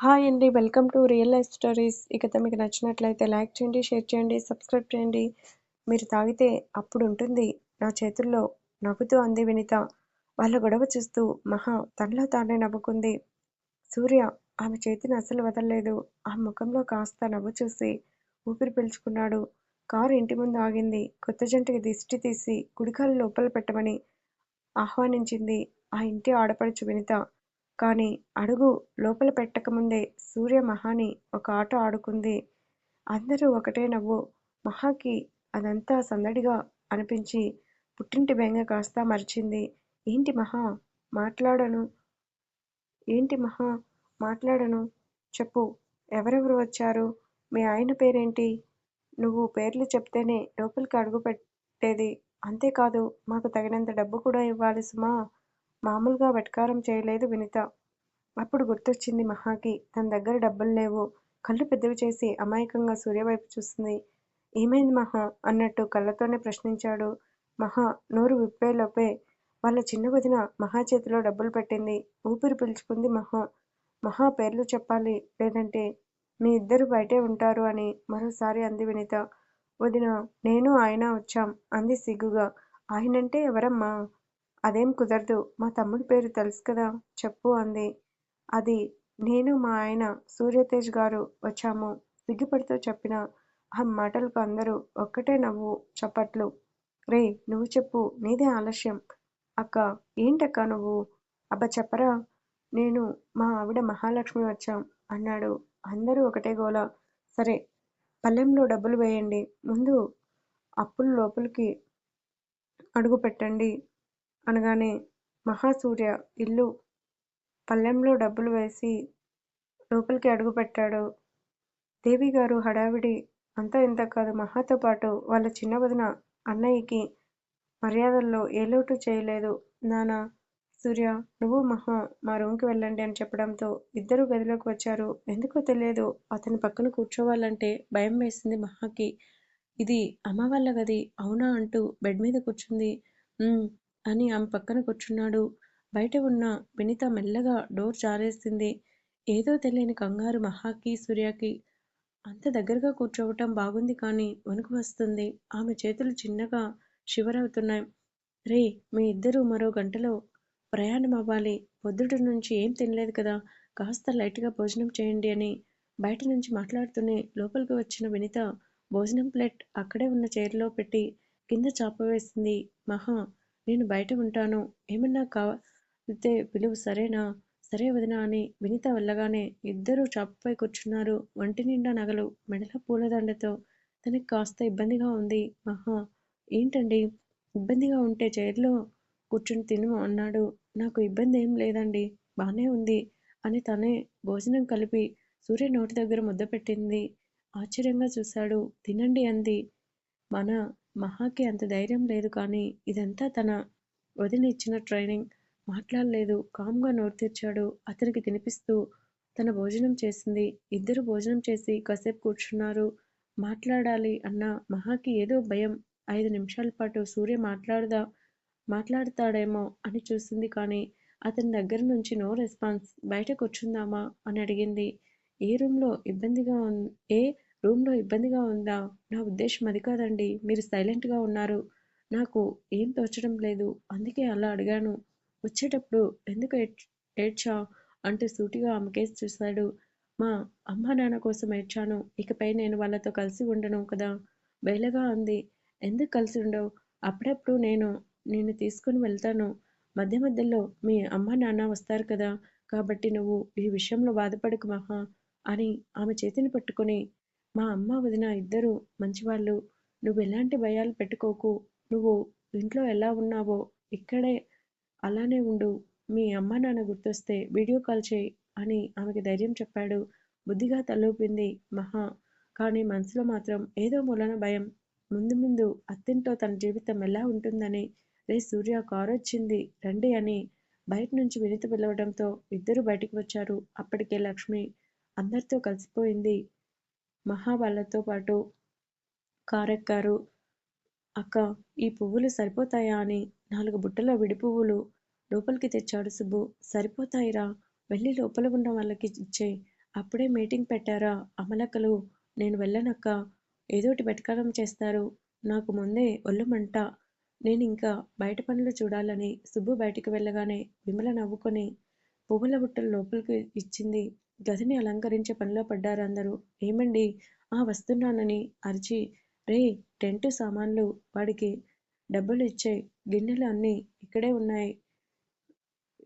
Hi అండి welcome to real life stories. ఈ కథ మీకు నచ్చినట్లయితే లైక్ చేయండి షేర్ చేయండి సబ్స్క్రైబ్ చేయండి. మీరు తాగితే అప్పుడు ఉంటుంది. నా చేతుల్లో నవ్వుతూ అంది వినిత. వాళ్ళ గొడవ చూస్తూ మహా తనలో తానే నవ్వుకుంది. సూర్య ఆమె చేతిని అస్సలు వదలలేదు. ఆ ముఖంలో కాస్త నవ్వు చూసి ఊపిరి పీల్చుకున్నాడు. కారు ఇంటి ముందు ఆగింది. కొత్త జంటకి దిష్టి తీసి కుడికాలు లోపల పెట్టమని ఆహ్వానించింది. ఆ ఇంటి ఆడపడుచు వినిత. కానీ అడుగు లోపల పెట్టకముందే సూర్య మహాని ఒక ఆట ఆడుకుంది. అందరూ ఒకటే నవ్వు. మహాకి అదంతా సందడిగా అనిపించి పుట్టింటి బెంగ కాస్త మరిచింది. ఏంటి మహా? మాట్లాడను. ఏంటి మహా? మాట్లాడను. చెప్పు. ఎవరెవరు వచ్చారు? మీ ఆయన పేరేంటి? నువ్వు పేర్లు చెప్తేనే లోపలికి అడుగు పెట్టేది. అంతేకాదు మాకు తగినంత డబ్బు కూడా ఇవ్వాలి సుమా. మామూలుగా వెటకారం చేయలేదు వినిత. అప్పుడు గుర్తొచ్చింది మహాకి తన దగ్గర డబ్బులు లేవు. కళ్ళు పెద్దవి చేసి అమాయకంగా సూర్య వైపు చూస్తుంది ఏమైంది మహా? అన్నట్టు కళ్ళతోనే ప్రశ్నించాడు. మహా నోరు విప్పేలోపే వాళ్ళ చిన్న వదిన మహా చేతిలో డబ్బులు పెట్టింది. ఊపిరి పీల్చుకుంది మహా. మహా పేర్లు చెప్పాలి. లేదంటే మీ ఇద్దరు బయటే ఉంటారు అని మరోసారి అంది వినిత. వదిన నేను ఆయన వచ్చాం అంది సిగ్గుగా. ఆయనంటే ఎవరమ్మా? అదేం కుదరదు. మా తమ్ముడి పేరు తెలుసు కదా చెప్పు అంది. అది నేను మా ఆయన సూర్యతేజ్ గారు వచ్చాము. సిగ్గుపడుతూ చెప్పిన ఆ మాటలకు అందరూ ఒక్కటే నవ్వు చప్పట్లు. రే నువ్వు చెప్పు నీదే ఆలస్యం. అక్క ఏంటక్క నువ్వు? అబ్బా చెప్పరా? నేను మా ఆవిడ మహాలక్ష్మి వచ్చాం అన్నాడు. అందరూ ఒకటే గోల. సరే పల్లెంలో డబ్బులు వేయండి. ముందు అప్పులు లోపలికి అడుగు పెట్టండి అనగానే మహాసూర్య ఇల్లు పళ్ళెంలో డబ్బులు వేసి లోపలికి అడుగుపెట్టాడు దేవి గారు హడావిడి అంతా ఇంత కాదు. మహాతో పాటు వాళ్ళ చిన్న వదిన అన్నయ్యకి మర్యాదల్లో ఏ లోటు చేయలేదు. నానా సూర్య నువ్వు మహా మా రూమ్కి వెళ్ళండి అని చెప్పడంతో ఇద్దరు గదిలోకి వచ్చారు. ఎందుకో తెలియదు. అతని పక్కన కూర్చోవాలంటే భయం వేసింది మహాకి. ఇది అమ్మ వాళ్ళ గది అవునా అంటూ బెడ్ మీద కూర్చుంది. అని ఆమె పక్కన కూర్చున్నాడు. బయట ఉన్న వినిత మెల్లగా డోర్ జారేసింది. ఏదో తెలియని కంగారు మహాకి సూర్యకి. అంత దగ్గరగా కూర్చోవటం బాగుంది కానీ వణుకు వస్తుంది. ఆమె చేతులు చిన్నగా షివరవుతున్నాయి రే మీ ఇద్దరు మరో గంటలో ప్రయాణం అవ్వాలి. పొద్దుటి నుంచి ఏం తినలేదు కదా. కాస్త లైట్గా భోజనం చేయండి అని బయట నుంచి మాట్లాడుతూనే లోపలికి వచ్చిన వినిత భోజనం ప్లేట్ అక్కడే ఉన్న చైర్లో పెట్టి కింద చాప వేసింది. మహా నేను బయట ఉంటాను. ఏమన్నా కావాలితే పిలువు సరేనా? సరే వదినా అని వినిత వెళ్ళగానే ఇద్దరూ చాపపై కూర్చున్నారు. వంటి నిండా నగలు మెడల పూలదండతో తనకి కాస్త ఇబ్బందిగా ఉంది. మహా ఏంటండి? ఇబ్బందిగా ఉంటే చైర్లో కూర్చుని తిను అన్నాడు. నాకు ఇబ్బంది ఏం లేదండి బాగానే ఉంది అని తనే భోజనం కలిపి సూర్య నోటి దగ్గర ముద్ద పెట్టింది. ఆశ్చర్యంగా చూశాడు. తినండి అంది. మన మహాకి అంత ధైర్యం లేదు కానీ ఇదంతా తన వదినిచ్చిన ట్రైనింగ్. మాట్లాడలేదు. కామ్గా నోరు తెరిచాడు. అతనికి తినిపిస్తూ తన భోజనం చేసింది. ఇద్దరు భోజనం చేసి కాసేపు కూర్చున్నారు. మాట్లాడాలి అన్న మహాకి ఏదో భయం. ఐదు నిమిషాల పాటు సూర్య మాట్లాడదా మాట్లాడతాడేమో అని చూసింది కానీ అతని దగ్గర నుంచి నో రెస్పాన్స్. బయట కూర్చుందామా అని అడిగింది. ఏ రూమ్లో? ఇబ్బందిగా ఉంది ఏ రూమ్లో ఇబ్బందిగా ఉందా? నా ఉద్దేశం అది కాదండి. మీరు సైలెంట్గా ఉన్నారు. నాకు ఏం తోచడం లేదు. అందుకే అలా అడిగాను. వచ్చేటప్పుడు ఎందుకు ఏడ్చా? అంటూ సూటిగా ఆమెకేసి చూశాడు. మా అమ్మ నాన్న కోసం ఏడ్చాను. ఇకపై నేను వాళ్ళతో కలిసి ఉండను కదా? బయలుగా అంది ఎందుకు కలిసి ఉండవు? అప్పుడప్పుడు నేను నేను తీసుకుని వెళ్తాను. మధ్య మధ్యలో మీ అమ్మ నాన్న వస్తారు కదా? కాబట్టి నువ్వు ఈ విషయంలో బాధపడకు మహా అని ఆమె చేతిని పట్టుకొని మా అమ్మ వదిన ఇద్దరు మంచివాళ్ళు. నువ్వు ఎలాంటి భయాలు పెట్టుకోకు. నువ్వు ఇంట్లో ఎలా ఉన్నావో ఇక్కడే అలానే ఉండు. మీ అమ్మ నాన్న గుర్తొస్తే వీడియో కాల్ చేయి అని ఆమెకి ధైర్యం చెప్పాడు. బుద్ధిగా తలూపింది మహా. కానీ మనసులో మాత్రం ఏదో మూలన భయం. ముందు ముందు అత్తింట్లో తన జీవితం ఎలా ఉంటుందని. రే సూర్య కారు వచ్చింది రండి అని బయట నుంచి వినిత పిలవడంతో ఇద్దరు బయటికి వచ్చారు. అప్పటికే లక్ష్మి అందరితో కలిసిపోయింది. మహా వాళ్ళతో పాటు కారెక్కారు అక్క ఈ పువ్వులు సరిపోతాయా అని నాలుగు బుట్టల విడి పువ్వులు లోపలికి తెచ్చాడు సుబ్బు. సరిపోతాయిరా వెళ్ళి లోపల ఉన్న వాళ్ళకి ఇచ్చే అప్పుడే మీటింగ్ పెట్టారా అమలక్కలు నేను వెళ్ళనక్క. ఏదోటి వెటకారం చేస్తారు. నాకు ముందే ఒళ్ళమంట. నేను ఇంకా బయట పనులు చూడాలని సుబ్బు బయటికి వెళ్ళగానే విమల నవ్వుకొని పువ్వుల బుట్టలు లోపలికి ఇచ్చింది. గదిని అలంకరించే పనిలో పడ్డారు అందరూ. ఏమండి? ఆ వస్తున్నానని అరిచి రే టెంటు సామాన్లు వాడికి డబ్బులు ఇచ్చే గిన్నెలు అన్నీ ఇక్కడే ఉన్నాయి.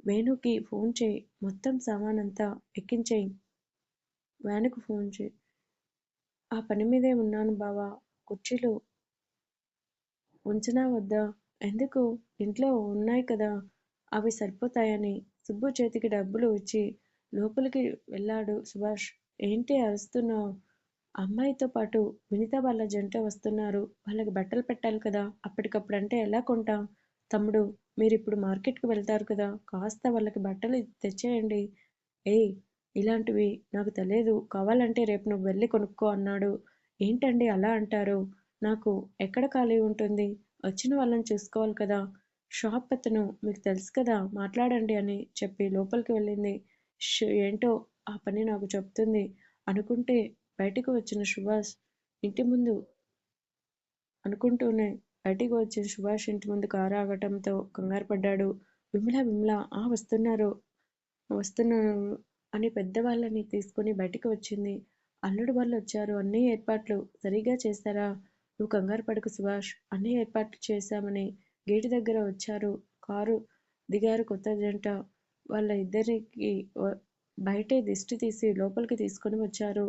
వేణుకి ఫోన్ చేయి. మొత్తం సామానంతా ఎక్కించేయి. వేణుకు ఫోన్ చేయి. ఆ పని మీదే ఉన్నాను బావా. కుర్చీలు ఉంచనా వద్దా? ఎందుకు? ఇంట్లో ఉన్నాయి కదా. అవి సరిపోతాయని సుబ్బు చేతికి డబ్బులు ఇచ్చి లోపలికి వెళ్ళాడు సుభాష్. ఏంటి అరుస్తున్నావు? అమ్మాయితో పాటు వినిత వాళ్ళ జంట వస్తున్నారు. వాళ్ళకి బట్టలు పెట్టాలి కదా. అప్పటికప్పుడు అంటే ఎలా కొంటాం? తమ్ముడు మీరు ఇప్పుడు మార్కెట్కి వెళ్తారు కదా. కాస్త వాళ్ళకి బట్టలు తెచ్చేయండి. ఏయ్ ఇలాంటివి నాకు తెలియదు. కావాలంటే రేపు నువ్వు వెళ్ళి కొనుక్కో అన్నాడు. ఏంటండి అలా అంటారు? నాకు ఎక్కడ ఖాళీ ఉంటుంది? వచ్చిన వాళ్ళని చూసుకోవాలి కదా. షాప్ అతను మీకు తెలుసు కదా. మాట్లాడండి అని చెప్పి లోపలికి వెళ్ళింది. ఏంటో ఆ పని నాకు చెప్తుంది అనుకుంటే బయటకు వచ్చిన సుభాష్ ఇంటి ముందు అనుకుంటూనే బయటికి వచ్చిన సుభాష్ ఇంటి ముందు కారు ఆగటంతో కంగారు పడ్డాడు. విమల విమల ఆ వస్తున్నారు వస్తున్నారు అని పెద్దవాళ్ళని తీసుకుని బయటికి వచ్చింది. అల్లుడు వాళ్ళు వచ్చారు అన్ని ఏర్పాట్లు సరిగా చేశారా? నువ్వు కంగారు పడకు సుభాష్ అన్ని ఏర్పాట్లు చేశామని గేటు దగ్గర వచ్చారు. కారు దిగారు కొత్త జంట. వాళ్ళ ఇద్దరికి బయటే దిష్టి తీసి లోపలికి తీసుకొని వచ్చారు.